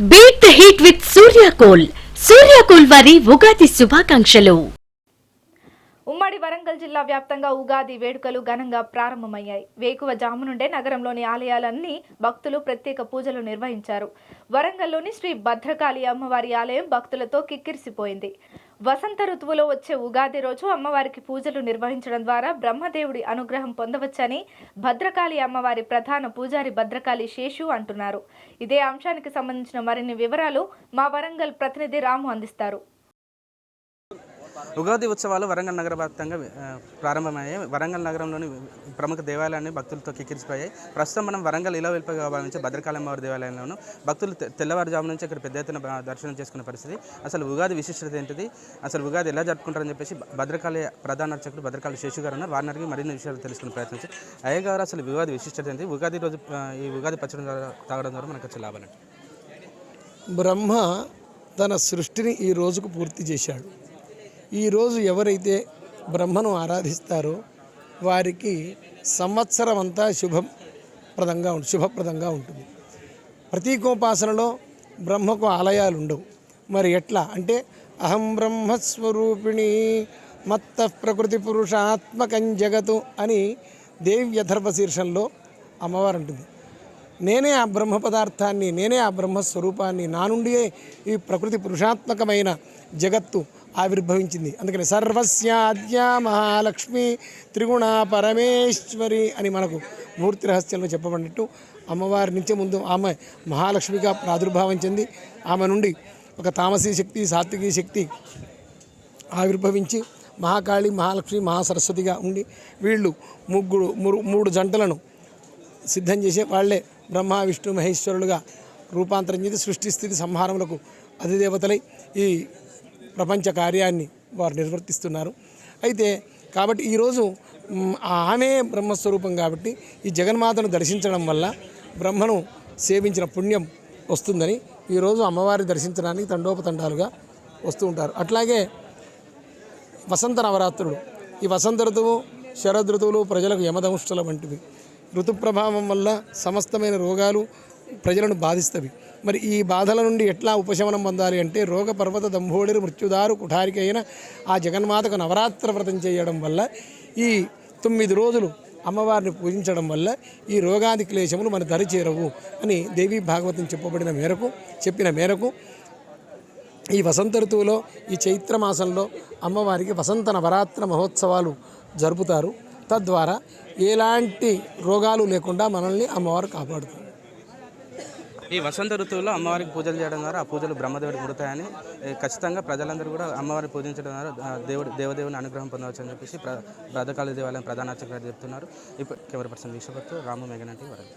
Beat the heat with Suryacol. Suryacol వారి ఉగాది శుభాకాంక్షలు. ఉమ్మడి వరంగల్ జిల్లా వ్యాప్తంగా ఉగాది వేడుకలు ఘనంగా ప్రారంభమయ్యాయి. వేకువ జాము నుండే నగరంలోని ఆలయాలన్నీ భక్తులు ప్రత్యేక పూజలు నిర్వహించారు. వరంగల్లోని శ్రీ భద్రకాళి అమ్మవారి ఆలయం భక్తులతో కిక్కిరిసిపోయింది. వసంత ఋతువులో వచ్చే ఉగాది రోజు అమ్మవారికి పూజలు నిర్వహించడం ద్వారా బ్రహ్మదేవుడి అనుగ్రహం పొందవచ్చని భద్రకాళి అమ్మవారి ప్రధాన పూజారి భద్రకాళి శేషు అంటున్నారు. ఇదే అంశానికి సంబంధించిన మరిన్ని వివరాలు మా వరంగల్ ప్రతినిధి రాము అందిస్తారు. ఉగాది ఉత్సవాలు వరంగల్ నగర వ్యాప్తంగా ప్రారంభమయ్యాయి. వరంగల్ నగరంలోని ప్రముఖ దేవాలయాన్ని భక్తులతో కిక్కిరిసిపోయాయి. ప్రస్తుతం మనం వరంగల్ ఇలా వెలుపగా భావించే భద్రకాళమ్మవారి దేవాలయంలోను భక్తులు తెల్లవారుజాము నుంచి ఇక్కడ పెద్ద ఎత్తున దర్శనం చేసుకునే పరిస్థితి. అసలు ఉగాది విశిష్టత ఏంటిది? అసలు ఉగాది ఎలా జరుపుకుంటారని చెప్పేసి భద్రకాళి ప్రధాన అర్చకుడు భద్రకాళి శేషు గారు ఉన్నారు. వారిని అడిగి మరిన్ని విషయాలు తెలుసుకునే ప్రయత్నించి అయ్య గారు అసలు ఉగాది విశిష్టత ఏంటి? ఉగాది రోజు ఈ ఉగాది పచ్చడి ద్వారా తాగడం ద్వారా మనకు వచ్చే లాభాలు బ్రహ్మ తన సృష్టిని ఈ రోజుకు పూర్తి చేశాడు. ఈరోజు ఎవరైతే బ్రహ్మను ఆరాధిస్తారో వారికి సంవత్సరం అంతా శుభప్రదంగా ఉంటుంది శుభప్రదంగా ఉంటుంది. ప్రతీకోపాసనలో బ్రహ్మకు ఆలయాలు ఉండవు మరి ఎట్లా? అంటే అహం బ్రహ్మస్వరూపిణి మత్త ప్రకృతి పురుషాత్మకం జగతు అని దేవ్యధర్మ శీర్షంలో అమ్మవారు ఉంటుంది నేనే ఆ బ్రహ్మ పదార్థాన్ని నేనే ఆ బ్రహ్మస్వరూపాన్ని నా నుండియే ఈ ప్రకృతి పురుషాత్మకమైన జగత్తు ఆవిర్భవించింది. అందుకని సర్వస్యాద్యా మహాలక్ష్మి త్రిగుణ పరమేశ్వరి అని మనకు మూర్తి రహస్యంలో చెప్పబడినట్టు అమ్మవారి నుంచే ముందు ఆమె మహాలక్ష్మిగా ప్రాదుర్భావం చెంది ఆమె నుండి ఒక తామసీ శక్తి సాత్వికీ శక్తి ఆవిర్భవించి మహాకాళి మహాలక్ష్మి మహాసరస్వతిగా ఉండి వీళ్ళు ముగ్గురు మురు- మూడు జంటలను సిద్ధం చేసే వాళ్ళే బ్రహ్మ విష్ణు మహేశ్వరులుగా రూపాంతరం చేసి సృష్టి స్థితి సంహారములకు అధిదేవతలై ఈ ప్రపంచ కార్యాన్ని వారు నిర్వర్తిస్తున్నారు. అయితే కాబట్టి ఈరోజు ఆమె బ్రహ్మస్వరూపం కాబట్టి ఈ జగన్మాతను దర్శించడం వల్ల బ్రహ్మను సేవించిన పుణ్యం వస్తుందని ఈరోజు అమ్మవారిని దర్శించడానికి తండోపతండాలుగా వస్తూ ఉంటారు. అట్లాగే వసంత నవరాత్రులు ఈ వసంత ఋతువు శరదృతువులు ప్రజలకు యమదంశల వంటివి. ఋతు ప్రభావం వల్ల సమస్తమైన రోగాలు ప్రజలను బాధిస్తవి. మరి ఈ బాధల నుండి ఎట్లా ఉపశమనం పొందాలి అంటే రోగ పర్వత దంభోడిరు మృత్యుదారు కుఠారిక అయిన ఆ జగన్మాతకు నవరాత్ర వ్రతం చేయడం వల్ల ఈ తొమ్మిది రోజులు అమ్మవారిని పూజించడం వల్ల ఈ రోగాది క్లేశములు మన దరి చేరవు అని దేవీ భాగవతం చెప్పబడిన మేరకు చెప్పిన మేరకు ఈ వసంత ఋతువులో ఈ చైత్ర మాసంలో అమ్మవారికి వసంత నవరాత్ర మహోత్సవాలు జరుపుతారు. తద్వారా ఎలాంటి రోగాలు లేకుండా మనల్ని అమ్మవారు కాపాడుతుంది ఈ వసంత ఋతువులో అమ్మవారికి పూజలు చేయడం ద్వారా ఆ పూజలు బ్రహ్మదేవుడు పుడతాయని ఖచ్చితంగా ప్రజలందరూ కూడా అమ్మవారిని పూజించడం ద్వారా దేవుడు దేవదేవుని అనుగ్రహం పొందవచ్చు అని చెప్పేసి ప్ర దేవాలయం ప్రధాన అర్చకులు చెప్తున్నారు. ఇప్పుడు కెమెరా పర్సన్ వీక్షపత్తు రాము మేఘనాటి వరకు